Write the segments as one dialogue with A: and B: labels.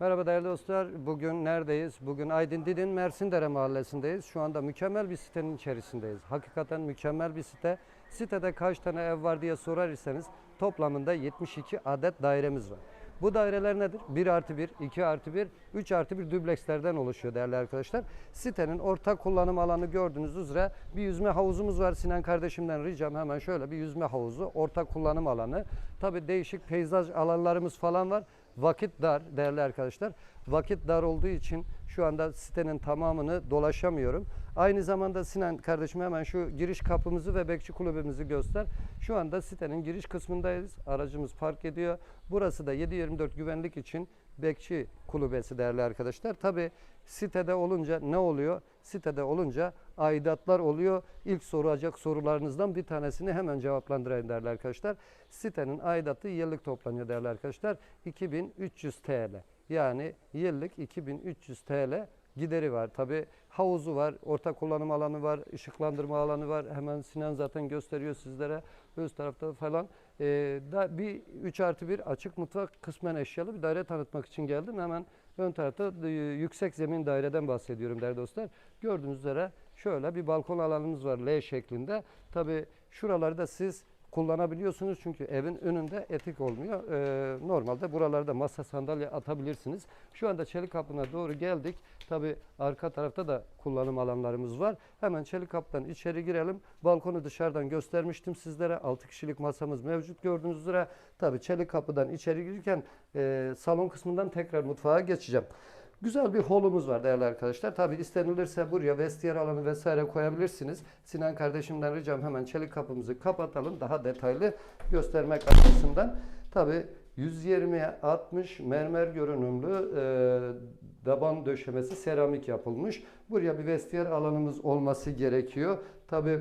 A: Merhaba değerli dostlar. Bugün neredeyiz? Bugün Aydın Didin Mersindere mahallesindeyiz. Şu anda mükemmel bir sitenin içerisindeyiz. Hakikaten mükemmel bir site. Sitede kaç tane ev var diye sorar iseniz toplamında 72 adet dairemiz var. Bu daireler nedir? 1 artı 1, 2 artı 1, 3 artı 1 düblekslerden oluşuyor değerli arkadaşlar. Sitenin ortak kullanım alanı gördüğünüz üzere bir yüzme havuzumuz var. Sinan kardeşimden ricam hemen şöyle bir yüzme havuzu, ortak kullanım alanı. Tabi değişik peyzaj alanlarımız falan var. Vakit dar değerli arkadaşlar. Vakit dar olduğu için şu anda sitenin tamamını dolaşamıyorum. Aynı zamanda Sinan kardeşim hemen şu giriş kapımızı ve bekçi kulübemizi göster. Şu anda sitenin giriş kısmındayız. Aracımız park ediyor. Burası da 7-24 güvenlik için bekçi kulübesi değerli arkadaşlar. Tabi sitede olunca ne oluyor? Sitede olunca aidatlar oluyor. İlk soracak sorularınızdan bir tanesini hemen cevaplandırayım değerli arkadaşlar. Sitenin aidatı yıllık toplanıyor değerli arkadaşlar. 2300 TL. Yani yıllık 2300 TL gideri var. Tabi havuzu var, ortak kullanım alanı var, ışıklandırma alanı var. Hemen Sinan zaten gösteriyor sizlere. Öz tarafta falan. Ee, da bir 3 artı 1 açık mutfak kısmen eşyalı bir daire tanıtmak için geldim. Hemen ön tarafta e, yüksek zemin daireden bahsediyorum değerli dostlar. Gördüğünüz üzere şöyle bir balkon alanımız var L şeklinde. Tabi şuraları da siz kullanabiliyorsunuz çünkü evin önünde etik olmuyor. Ee, normalde buralarda masa sandalye atabilirsiniz. Şu anda çelik kapına doğru geldik. Tabi arka tarafta da kullanım alanlarımız var. Hemen çelik kapıdan içeri girelim. Balkonu dışarıdan göstermiştim sizlere. 6 kişilik masamız mevcut gördüğünüz üzere. Tabi çelik kapıdan içeri girirken e, salon kısmından tekrar mutfağa geçeceğim. Güzel bir holumuz var değerli arkadaşlar. Tabi istenilirse buraya vestiyer alanı vesaire koyabilirsiniz. Sinan kardeşimden ricam hemen çelik kapımızı kapatalım. Daha detaylı göstermek açısından. Tabi 120'ye 60 mermer görünümlü e, daban döşemesi seramik yapılmış. Buraya bir vestiyer alanımız olması gerekiyor. Tabi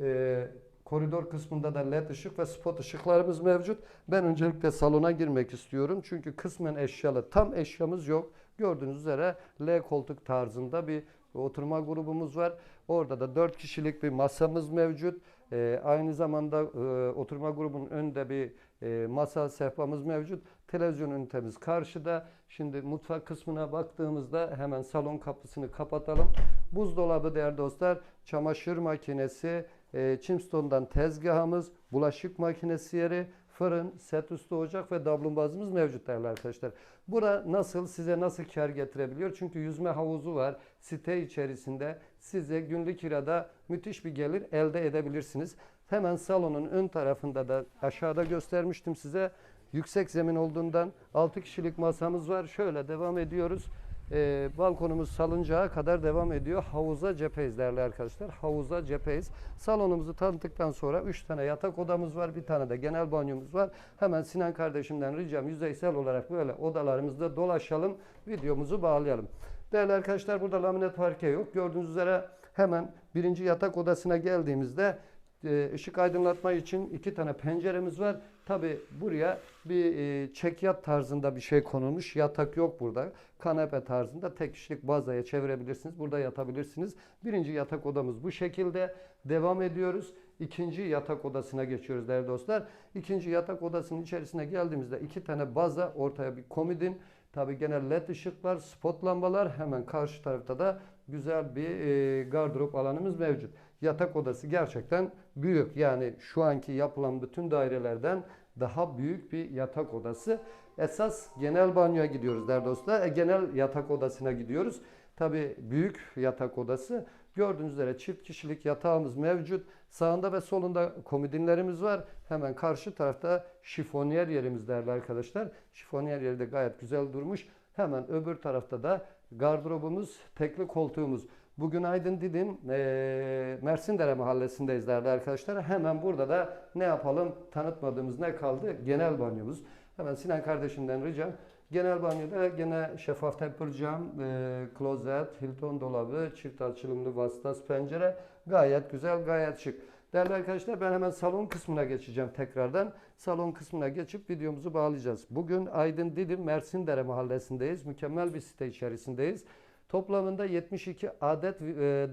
A: e, koridor kısmında da led ışık ve spot ışıklarımız mevcut. Ben öncelikle salona girmek istiyorum. Çünkü kısmen eşyalı tam eşyamız yok. Gördüğünüz üzere L koltuk tarzında bir oturma grubumuz var. Orada da 4 kişilik bir masamız mevcut. Ee, aynı zamanda e, oturma grubunun önünde bir e, masa sehpamız mevcut. Televizyon ünitemiz karşıda. Şimdi mutfak kısmına baktığımızda hemen salon kapısını kapatalım. Buzdolabı değerli dostlar, çamaşır makinesi, e, Chimstone'dan tezgahımız, bulaşık makinesi yeri, fırın, set üstü ocak ve dablumbazımız mevcut değerli arkadaşlar. Bura nasıl, size nasıl kar getirebiliyor? Çünkü yüzme havuzu var. Site içerisinde size günlük kirada müthiş bir gelir elde edebilirsiniz. Hemen salonun ön tarafında da aşağıda göstermiştim size. Yüksek zemin olduğundan 6 kişilik masamız var. Şöyle devam ediyoruz. Ee, balkonumuz salıncağa kadar devam ediyor. Havuza cepheyiz değerli arkadaşlar. Havuza cepheyiz. Salonumuzu tanıttıktan sonra 3 tane yatak odamız var. Bir tane de genel banyomuz var. Hemen Sinan kardeşimden ricam yüzeysel olarak böyle odalarımızda dolaşalım. Videomuzu bağlayalım. Değerli arkadaşlar burada laminat parke yok. Gördüğünüz üzere hemen birinci yatak odasına geldiğimizde e, ışık aydınlatma için iki tane penceremiz var. Tabi buraya bir e, çekyat tarzında bir şey konulmuş. Yatak yok burada. Kanepe tarzında tek kişilik bazaya çevirebilirsiniz. Burada yatabilirsiniz. Birinci yatak odamız bu şekilde. Devam ediyoruz. İkinci yatak odasına geçiyoruz değerli dostlar. İkinci yatak odasının içerisine geldiğimizde iki tane baza, ortaya bir komodin, tabi genel led ışıklar, spot lambalar. Hemen karşı tarafta da güzel bir e, gardırop alanımız mevcut. Yatak odası gerçekten büyük. Yani şu anki yapılan bütün dairelerden daha büyük bir yatak odası. Esas genel banyoya gidiyoruz değerli dostlar. E, genel yatak odasına gidiyoruz. Tabi büyük yatak odası. Gördüğünüz üzere çift kişilik yatağımız mevcut. Sağında ve solunda komodinlerimiz var. Hemen karşı tarafta şifoniyer yerimiz değerli arkadaşlar. Şifoniyer yeri de gayet güzel durmuş. Hemen öbür tarafta da gardırobumuz, tekli koltuğumuz. Bugün Aydın Didin e, Mersindere mahallesindeyiz değerli arkadaşlar. Hemen burada da ne yapalım tanıtmadığımız ne kaldı? Genel banyomuz. Hemen Sinan kardeşimden ricam. Genel banyoda gene şeffaf temper cam, e, klozet, Hilton dolabı, çift açılımlı vasıtas pencere. Gayet güzel, gayet şık. Değerli arkadaşlar ben hemen salon kısmına geçeceğim tekrardan. Salon kısmına geçip videomuzu bağlayacağız. Bugün Aydın Didim Mersindere mahallesindeyiz. Mükemmel bir site içerisindeyiz. Toplamında 72 adet e,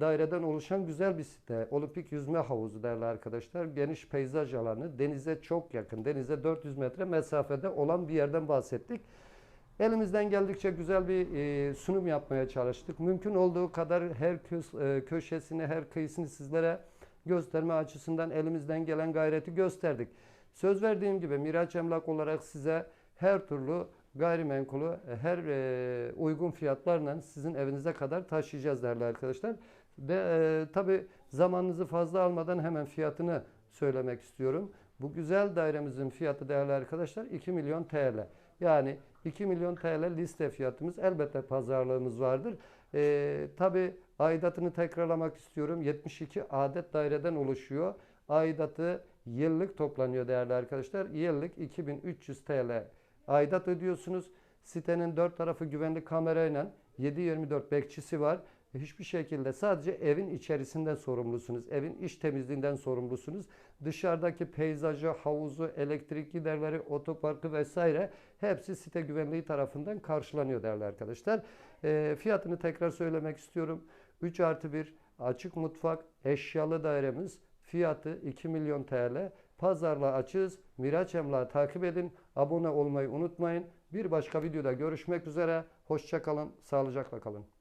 A: daireden oluşan güzel bir site. Olimpik yüzme havuzu değerli arkadaşlar. Geniş peyzaj alanı. Denize çok yakın. Denize 400 metre mesafede olan bir yerden bahsettik. Elimizden geldikçe güzel bir e, sunum yapmaya çalıştık. Mümkün olduğu kadar her kö- e, köşesini, her kıyısını sizlere gösterme açısından elimizden gelen gayreti gösterdik. Söz verdiğim gibi Miraç Emlak olarak size her türlü gayrimenkulü e, her e, uygun fiyatlarla sizin evinize kadar taşıyacağız değerli arkadaşlar. Ve e, tabi zamanınızı fazla almadan hemen fiyatını söylemek istiyorum. Bu güzel dairemizin fiyatı değerli arkadaşlar 2 milyon TL. Yani 2 milyon TL liste fiyatımız elbette pazarlığımız vardır. Ee, Tabi aidatını tekrarlamak istiyorum. 72 adet daireden oluşuyor. Aidatı yıllık toplanıyor değerli arkadaşlar. Yıllık 2300 TL aidat ödüyorsunuz. Sitenin dört tarafı güvenlik kamerayla 7-24 bekçisi var. Hiçbir şekilde sadece evin içerisinden sorumlusunuz. Evin iç temizliğinden sorumlusunuz. Dışarıdaki peyzajı, havuzu, elektrik giderleri, otoparkı vesaire hepsi site güvenliği tarafından karşılanıyor değerli arkadaşlar. Ee, fiyatını tekrar söylemek istiyorum. 3 artı 1 açık mutfak eşyalı dairemiz fiyatı 2 milyon TL. Pazarla açığız. Miraç Emlak'ı takip edin. Abone olmayı unutmayın. Bir başka videoda görüşmek üzere. Hoşçakalın. Sağlıcakla kalın.